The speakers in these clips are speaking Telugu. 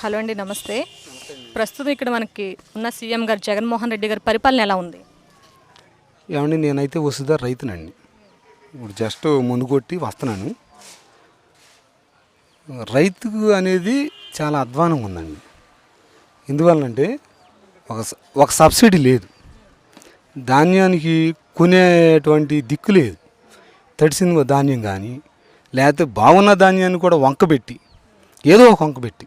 హలో అండి నమస్తే. ప్రస్తుతం ఇక్కడ మనకి ఉన్న సీఎం గారు జగన్మోహన్ రెడ్డి గారి పరిపాలన ఎలా ఉంది? ఏమండి నేనైతే వసుదా రైతునండి. ఇప్పుడు జస్ట్ ముందు కొట్టి వస్తున్నాను. రైతుకు అనేది చాలా అధ్వానంగా ఉందండి. ఎందువల్లంటే ఒక స- ఒక సబ్సిడీ లేదు. ధాన్యానికి కొనేటువంటి దిక్కు లేదు. తడిసిన ధాన్యం కానీ లేకపోతే బాగున్న ధాన్యాన్ని కూడా వంకబెట్టి ఏదో ఒక వంకబెట్టి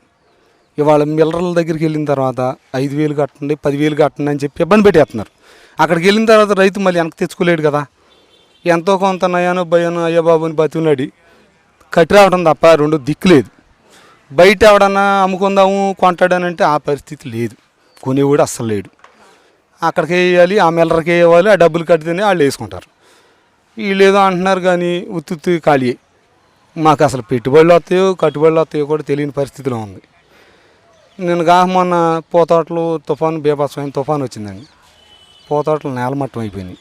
ఇవాళ మిల్లర్ల దగ్గరికి వెళ్ళిన తర్వాత ఐదు వేలు కట్టండి పదివేలు కట్టండి అని చెప్పి ఇబ్బంది పెట్టేస్తున్నారు. అక్కడికి వెళ్ళిన తర్వాత రైతు మళ్ళీ వెనక్కి తెచ్చుకోలేడు కదా. ఎంతో కొంత నయానో భయానో అయ్యా బాబు అని బతిలాడి కట్టి రావడం తప్ప రెండు దిక్కు లేదు. బయట ఎవడన్నా అమ్ముకుందాము కొంటాడనంటే ఆ పరిస్థితి లేదు. కొనేవాడు అస్సలు లేడు. అక్కడికి వేయాలి ఆ మిల్లర్కి వేయాలి ఆ డబ్బులు కడితేనే వాళ్ళు వేసుకుంటారు. వీళ్ళు ఏదో అంటున్నారు కానీ ఉత్తుత్తి ఖాళీ మాకు అసలు పెట్టుబడులు వస్తాయో కట్టుబడులు వస్తాయో కూడా తెలియని పరిస్థితిలో ఉంది. నేను గా మొన్న పోతోటలు తుఫాను బీభత్సమైన తుఫాను వచ్చిందండి. పోతోటలు నేలమట్టం అయిపోయినాయి.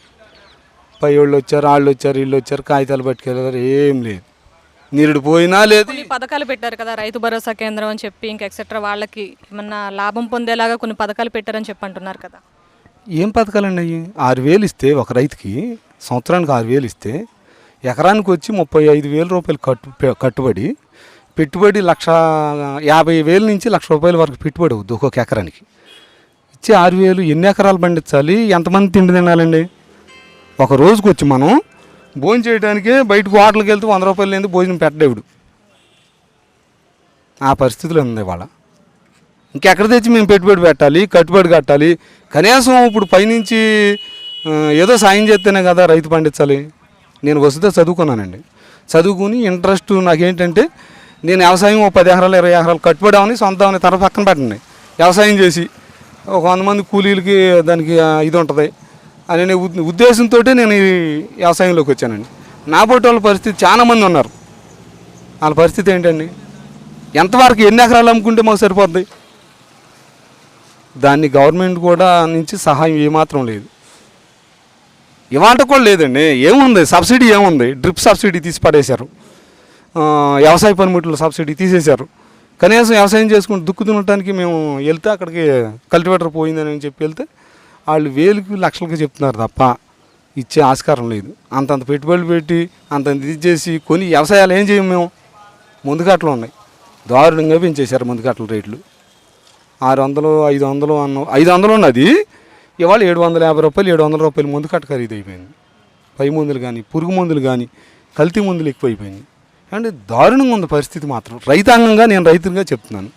పై వాళ్ళు వచ్చారు వాళ్ళు వచ్చారు వీళ్ళు వచ్చారు కాగితాలు పట్టుకెళ్ళారు ఏం లేదు. నీరుడు పోయినా లేదు. కొన్ని పథకాలు పెట్టారు కదా రైతు భరోసా కేంద్రం అని చెప్పి ఇంకా ఎక్సెట్రా వాళ్ళకి ఏమన్నా లాభం పొందేలాగా కొన్ని పథకాలు పెట్టారని చెప్పి అంటున్నారు కదా. ఏం పథకాలండి అవి ఆరు వేలు ఇస్తే ఒక రైతుకి సంవత్సరానికి ఆరు వేలు ఇస్తే ఎకరానికి వచ్చి ముప్పై ఐదు వేల రూపాయలు కట్టు పె- కట్టుబడి పెట్టుబడి లక్ష యాభై వేల నుంచి లక్ష రూపాయల వరకు పెట్టుబడి అవుద్ది ఒక్కొక్క ఎకరానికి. ఇచ్చి ఆరు వేలు ఎన్ని ఎకరాలు పండించాలి? ఎంతమంది తిండి తినాలండి? ఒక రోజుకి వచ్చి మనం భోజనం చేయడానికే బయటకు హోటల్కి వెళ్తే వంద రూపాయలు లేని భోజనం పెట్టడేవుడు ఆ పరిస్థితులు ఉంది ఇవాళ. ఇంకెక్కడ తెచ్చి మేము పెట్టుబడి పెట్టాలి కట్టుబడి కట్టాలి? కనీసం ఇప్పుడు పైనుంచి ఏదో సాయం చేస్తేనే కదా రైతు పండించాలి. నేను వసతి చదువుకున్నానండి. చదువుకుని ఇంట్రెస్ట్ నాకేంటంటే నేను వ్యవసాయం ఓ పది ఎకరాలు ఇరవై ఎకరాలు కట్టుబడామని సొంతం తర పక్కన పెట్టండి. వ్యవసాయం చేసి ఒక వంద మంది కూలీలకి దానికి ఇది ఉంటుంది. అనే ఉద్దేశంతో నేను ఈ వ్యవసాయంలోకి వచ్చానండి. నా పొట్టి వాళ్ళ పరిస్థితి చాలా మంది ఉన్నారు. వాళ్ళ పరిస్థితి ఏంటండి? ఎంతవరకు ఎన్ని ఎకరాలు అమ్ముకుంటే మాకు సరిపోద్ది? దాన్ని గవర్నమెంట్ కూడా నుంచి సహాయం ఏమాత్రం లేదు. ఇవాళ కూడా లేదండి. ఏముంది? సబ్సిడీ ఏముంది? డ్రిప్ సబ్సిడీ తీసి పడేశారు. వ్యవసాయ పనిముట్లు సబ్సిడీ తీసేశారు. కనీసం వ్యవసాయం చేసుకుంటూ దుక్కు దున్నటానికి మేము వెళ్తే అక్కడికి కల్టివేటర్ పోయిందని చెప్పి వెళ్తే వాళ్ళు వేలుకి లక్షలకి చెప్తున్నారు తప్ప ఇచ్చే ఆస్కారం లేదు. అంతంత పెట్టుబడులు పెట్టి అంతంత ఇది చేసి కొని వ్యవసాయాలు ఏం చేయము మేము? ముందుకట్లు ఉన్నాయి. దారుణంగా పెంచేశారు ముందుకట్ల రేట్లు. ఆరు వందలు ఐదు వందలు అన్న ఐదు వందలు ఉన్నది. ఇవాళ ఏడు వందల యాభై రూపాయలు ఏడు వందల రూపాయలు ముందు కట్ట ఖరీదు అయిపోయింది పై మందులు కానీ పురుగు మందులు కానీ కల్తీ మందులు ఎక్కువైపోయినాయి. అంటే దారుణంగా ఉంది పరిస్థితి మాత్రం. రైతాంగంగా నేను రైతులుగా చెప్తున్నాను.